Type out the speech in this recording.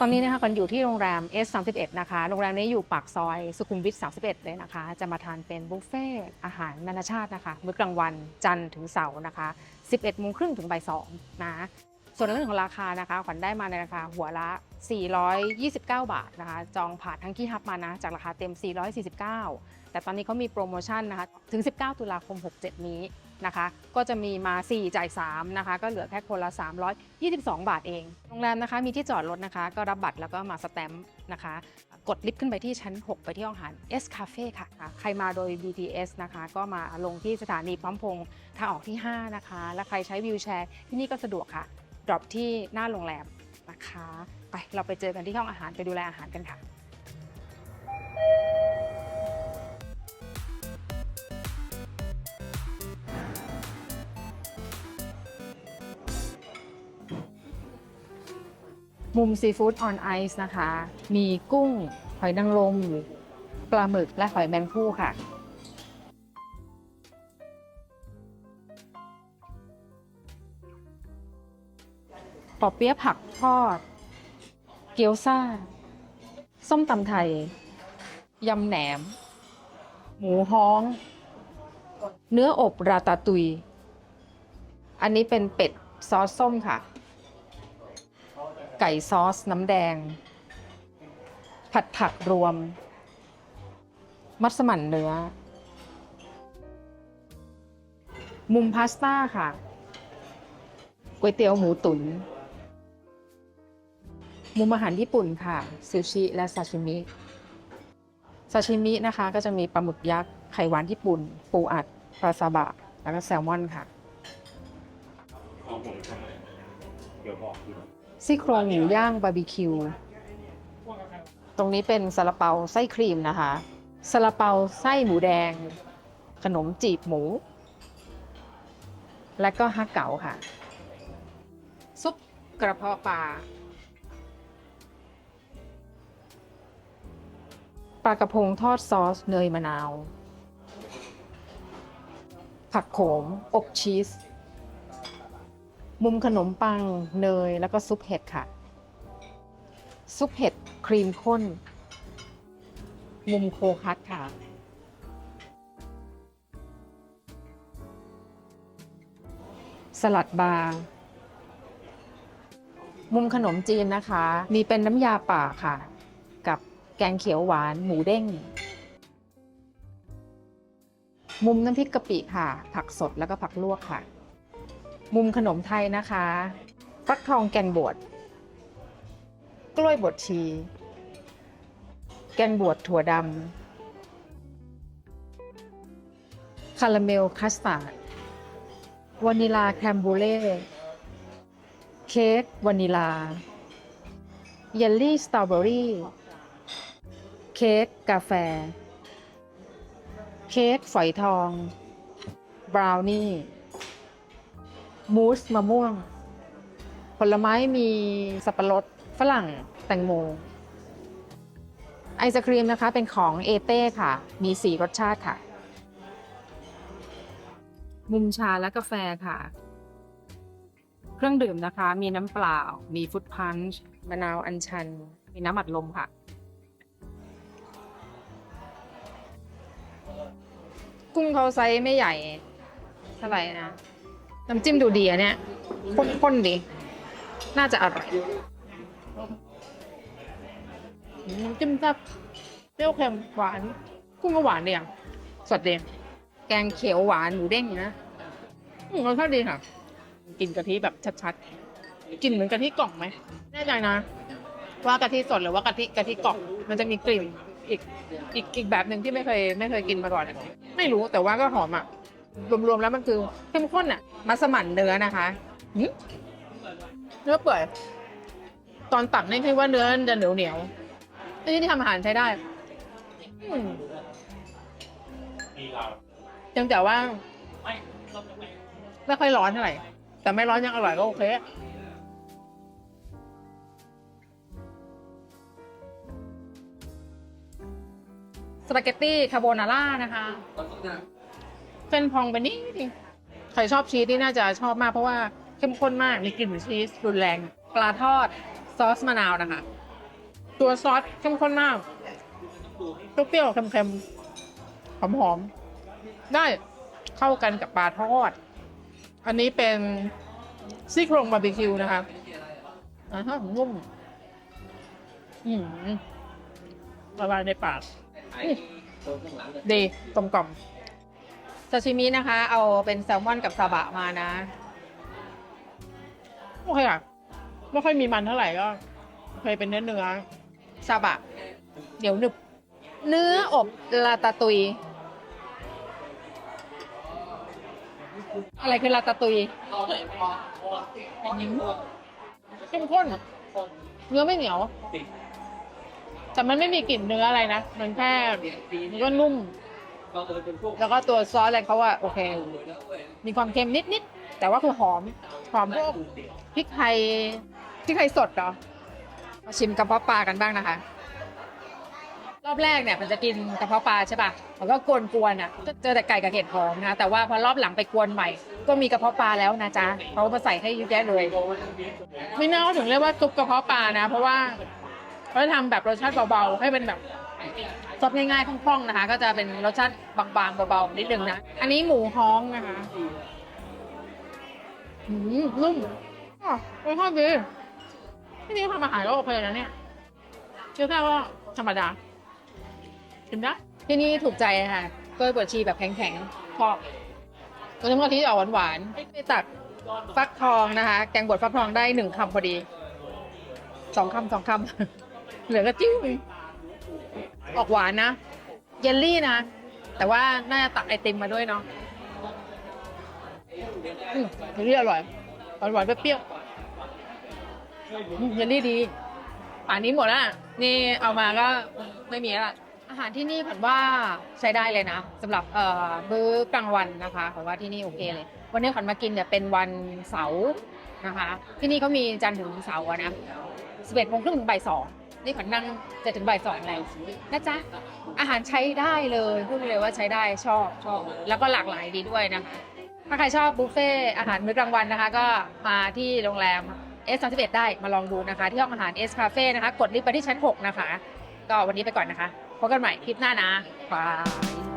ตอนนี้นะคะกันอยู่ที่โรงแรม S31 นะคะ โรงแรมนี้อยู่ปากซอยสุขุมวิท 31 เลยนะคะ จะมาทานเป็นบุฟเฟ่ต์อาหารนานาชาตินะคะ มื้อกลางวันจันทร์ถึงเสาร์นะคะ 11โมงครึ่งถึงบ่าย2นะ ส่วนเรื่องของราคานะคะขวัญได้มาในราคาหัวละ 429 บาทนะคะ จองผ่านทั้งที่ฮับมานะ จากราคาเต็ม 449 แต่ตอนนี้เขามีโปรโมชั่นนะคะ ถึง 19 ตุลาคม 67 นี้ นะคะ ก็จะมีมา 4 จ่าย 3 นะคะ ก็เหลือแค่คนละ 322 บาทเอง โรงแรมนะคะมีที่จอดรถนะคะ ก็รับบัตรแล้วก็มาสแตมป์นะคะ กดลิฟต์ขึ้นไปที่ชั้น 6 ไปที่ห้องอาหาร S Cafe ค่ะ ใครมาโดย BTS นะคะ ก็มาลงที่สถานีพร้อมพงษ์ทางออกที่ 5 นะคะ และใครใช้วิวแชร์ที่นี่ก็สะดวกค่ะ ดรอปที่หน้าโรงแรมนะคะ ไปเราไปเจอกันที่ห้องอาหารไปดูแลอาหารกันค่ะ มุมซีฟู้ดออนไอซ์นะคะ มีกุ้ง หอยนางรมปลาหมึกและหอยแมงผู้ค่ะ ปอเปี๊ยะผักทอด เกี๊ยวซ่า ส้มตำไทย ยำแหนม หมูฮ้อง เนื้ออบราตาตุย อันนี้เป็นเป็ดซอสส้มค่ะ ไก่ซอสน้ำแดง ผัดผักรวม มัสมั่นเนื้อ มุมพาสต้าค่ะก๋วยเตี๋ยวหมูตุน๋นมุมอาหารญี่ปุ่นค่ะซูชิและซาชิมิซาชิมินะคะก็จะมีปลาหมึกยักษ์ไข่หวานญี่ปุ่น ปูอัดปลาซาบะ แล้วก็แซลมอนค่ะของผมทำอะไรเดี๋ยวบอกดีกว่า ซี่โครงหมูย่างบาร์บีคิว ตรงนี้เป็นซาลาเปาไส้ครีมนะคะซาลาเปาไส้หมูแดง ขนมจีบหมู และก็ฮักเก๋าค่ะ ซุปกระเพาะปลาปลากระพงทอดซอสเนยมะนาว ผักโขม อบชีส มุมขนมปังเนยแล้วก็ซุปเห็ดค่ะ ซุปเห็ดครีมข้น มุมโคคัตค่ะ สลัดบาร์มุมขนมจีนนะคะ มีเป็นน้ำยาป่าค่ะ กับแกงเขียวหวานหมูเด้ง มุมน้ำพริกกะปิค่ะ ผักสดแล้วก็ผักลวกค่ะ มุมขนมไทยนะคะฟักทองแกงบวชกล้วยบดชี แกงบวชถั่วดำคาราเมลคัสตาร์ดวานิลาแครมบูเล่เค้กวานิลาเยลลี่สตรอเบอรี่เค้กกาแฟ เค้กฝอยทอง บราวนี่ มูสมะม่วง ผลไม้มีสับปะรด ฝรั่ง แตงโม ไอศครีมนะคะเป็นของเอเต้ค่ะ มีสีรสชาติค่ะ มุมชาและกาแฟค่ะ เครื่องดื่มนะคะ มีน้ำเปล่า มีฟุตพันช์มะนาวอัญชัน มีน้ำอัดลมค่ะ กุ้งเขาไซส์ไม่ใหญ่เท่าไหร่นะ น้ำจิ้มดูดีอะเนี่ยข้นๆดี น่าจะอร่อยน้ำจิ้มแซ่บเปรี้ยวเค็มหวานกุ้งก็หวานดีอะสดดีแกงเขียวหวานหมูเด้งอยู่นะอืมรสชาติดีค่ะ กินกะทิแบบชัดๆกินเหมือนกะทิกล่องไหมแน่ใจนะ ว่ากะทิสดหรือว่ากะทิกะทิกล่อง มันจะมีกลิ่นอีกอีกอีกแบบหนึ่งที่ไม่เคยไม่เคยกินมาก่อน ไม่รู้แต่ว่าก็หอมอะ รวมๆแล้วมันคือเข้มข้นอะมัสมั่นเนื้อนะคะเนื้อเปื่อยตอนตักนี่คิดว่าเนื้อจะเหนียวเหนียวๆที่ที่ทำอาหารใช้ได้ยังแต่ว่าไม่เราจะไม่ไม่ค่อยร้อนเท่าไหร่ แต่ไม่ร้อนยังอร่อยก็โอเคสปาเกตตี้คาโบนาร่านะคะ เส้นพองไปนิดนึงใครชอบชีสนี่น่าจะชอบมากเพราะว่าเข้มข้นมากมีกลิ่นชีสรุนแรงปลาทอดซอสมะนาวนะคะ ตัวซอสเข้มข้นมากเปรี้ยวๆเค็มๆหอมๆได้เข้ากันกับปลาทอด อันนี้เป็นซี่โครงบาร์บีคิวนะคะอ่าฮะนุ่มอืมละลายในปากดีกลมกล่อม ซาชิมินะคะ เอาเป็นแซลมอนกับซาบะมานะ โอเคอะไม่ค่อยมีมันเท่าไหร่ก็เคยเป็นเนื้อเนื้อซาบะ เดี๋ยวหนึบ เนื้ออบลาตาตุย อะไรคือลาตาตุยเข้มข้นเนื้อไม่เหนียว แต่มันไม่มีกลิ่นเนื้ออะไรนะ มันแค่มันก็นุ่ม แล้วก็ตัวซอสอะไรเขาอะโอเค มีความเค็มนิดๆแต่ว่าคือหอมหอมพวกพริกไทยพริกไทยสดเหรอมาชิมกระเพาะปลากันบ้างนะคะ รอบแรกเนี่ยมันจะกินกระเพาะปลาใช่ป่ะมันก็กวนๆอะเจอแต่ไก่กับเห็ดหอมนะแต่ว่าพอรอบหลังไปกวนใหม่ ก็มีกระเพาะปลาแล้วนะจ๊ะเขามาใส่ให้เยอะแยะเลย ไม่น่าถึงเรียกว่าซุปกระเพาะปลานะ เพราะว่าเขาทำแบบรสชาติเบาๆให้เป็นแบบ ซดง่ายๆคล่องๆนะคะ ก็จะเป็นรสชาติบางๆเบาๆนิดนึงนะอันนี้หมูฮ้องนะคะอืมนุ่มอ๋อรสชาติดีที่นี่ทำอาหารก็โอเคนะเนี่ยเชื่อแค่ว่าธรรมดากินได้ที่นี่ถูกใจค่ะกล้วยบวชชีแบบแข็งๆชอบตัวน้ำกะทิออกหวานไปตักฟักทองนะคะ แกงบดฟักทองได้หนึ่งคำพอดีสองคำสองคำเหลือก็จิ้ม ออกหวานนะเยลลี่นะ แต่ว่าน่าจะตักไอติมมาด้วยเนาะอืมเยลลี่อร่อยหวานๆเปรี้ยวๆอืมเยลลี่ดี ป่านนี้หมดแล้วนี่เอามาก็ไม่มีแล้วล่ะอาหารที่นี่ผมว่าใช้ได้เลยนะสำหรับเอ่อมื้อกลางวันนะคะผมว่าที่นี่โอเคเลย วันนี้ขวัญมากินเนี่ยเป็นวันเสาร์นะคะ ที่นี่เขามีจันทร์ถึงเสาร์อะนะ11โมงครึ่งถึงบ่ายสอง นี่ขวัญนั่งจะถึงบ่ายสองแล้วนะจ๊ะ อาหารใช้ได้เลยพูดเลยว่าใช้ได้ชอบชอบ แล้วก็หลากหลายดีด้วยนะคะถ้าใครชอบบุฟเฟ่อาหารมื้อกลางวันนะคะ ก็มาที่โรงแรม S 3 1 ได้มาลองดูนะคะ ที่ห้องอาหาร S Cafe นะคะ กดลิฟต์ไปที่ชั้น 6 นะคะ ก็วันนี้ไปก่อนนะคะพบกันใหม่คลิปหน้านะบาย